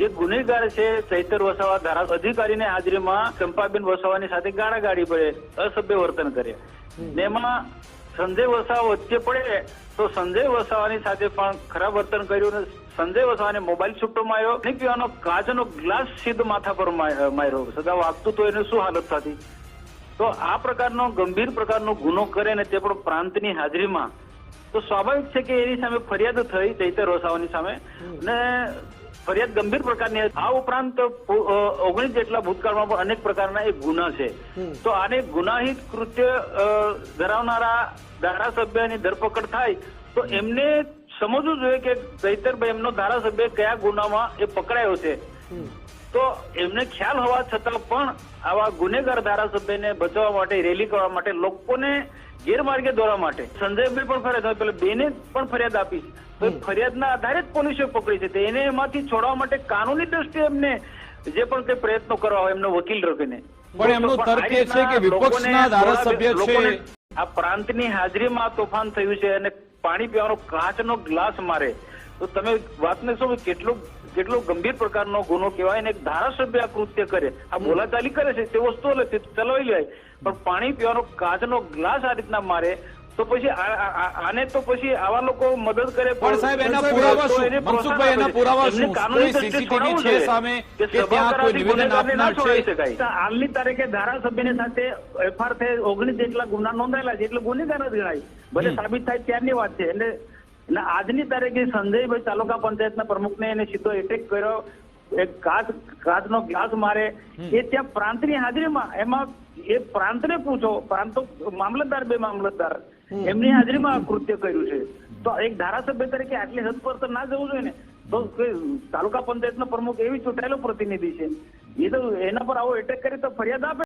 જે ગુનેગાર છે, ચૈતર વસાવા ધારા અધિકારીને હાજરીમાં ચંપાબેન વસાવાની સાથે ગાળાગાળી પડે, અસભ્ય વર્તન કરે. ને એમાં સંજય વસાવા વચ્ચે પડે, તો સંજય વસાવાની સાથે પણ ખરાબ વર્તન કર્યું સંજય વસાવાને મોબાઈલ છૂટો માર્યો અને પીવાનો કાચનો ગ્લાસ સીધો માથા પર માર્યો. સદા વાગતું તો એને શું હાલત થતી? તો આ પ્રકારનો ગંભીર પ્રકારનો ગુનો કરે ને તે પણ પ્રાંતની હાજરીમાં. તો સ્વાભાવિક છે કે એની સામે ફરિયાદ થઈ ચૈતર વસાવાની સામે. ને ફરિયાદ ગંભીર પ્રકારની આ ઉપરાંત ઓગણીસ જેટલા ભૂતકાળમાં પણ અનેક પ્રકારના એક ગુના છે. તો આને ગુનાહિત કૃત્ય ધરાવનારા ધારાસભ્યની ધરપકડ થાય તો એમને સમજવું જોઈએ કે દૈતરભાઈ એમનો ધારાસભ્ય કયા ગુનામાં એ પકડાયો છે. તો એમને ખ્યાલ હોવા છતાં પણ આવા ગુનેગાર ધારાસભ્યને બચાવવા માટે રેલી કરવા માટે લોકોને ગેરમાર્ગે દોરવા માટે સંજયભાઈ પણ ફરિયાદ પેલા બેને પણ ફરિયાદ આપી. છે. તો ફરિયાદના આધારે જ પોલીસે પકડી છે. એને એમાંથી છોડવા માટે કાનૂની દ્રષ્ટિએ એમને જે પણ કઈ પ્રયત્નો કરવા હોય એમનો વકીલ રોકીને પણ એમનો તર્ક એ છે કે વિપક્ષના ધારાસભ્ય છે- આ પ્રાંતની હાજરીમાં તોફાન થયું છે અને પાણી પીવાનો કાચનો ગ્લાસ મારે. તો તમે વાતને શું કેટલો કેટલો ગંભીર પ્રકારનો ગુનો કહેવાય ને એક ધારાસભ્ય આ કૃત્ય કરે. આ બોલાચાલી કરે છે. તે વસ્તુ ચલાવી લે. પણ પાણી પીવાનો કાચનો ગ્લાસ આ રીતના મારે. તો પછી આને તો પછી આવા લોકો મદદ કરે પણ સાહેબ એના પુરાવા શું? મનસુખભાઈ એના પુરાવા શું? કોઈ સીસીટીવી છે સામે કે ત્યાં કોઈ નિવેદન આપનાર છે. હાલની તારીખે ધારાસભ્યની સાથે એફઆર થઈ ઓગણીસ જેટલા ગુના નોંધાયેલા છે એટલે ગુનેગાર જ ગણાય. ભલે સાબિત થાય ત્યારની વાત છે. એટલે અને આજની તારીખે સંજયભાઈ તાલુકા પંચાયતના પ્રમુખને એને સીધો એટેક કર્યો. એક કાચ કાચનો ગ્લાસ મારે. એ ત્યાં પ્રાંતની હાજરીમાં એમાં એ પ્રાંતને પૂછો. પ્રાંત મામલતદાર બે મામલતદાર. એમની હાજરીમાં આ કૃત્ય કર્યું છે. તો એક ધારાસભ્ય તરીકે આટલી હદ પર તો ના જવું જોઈએ ને? તો તાલુકા પંચાયતનો પ્રમુખ એવી ચૂંટાયેલો પ્રતિનિધિ છે. એ તો એના પર આવો એટેક કરી તો ફરિયાદ આપે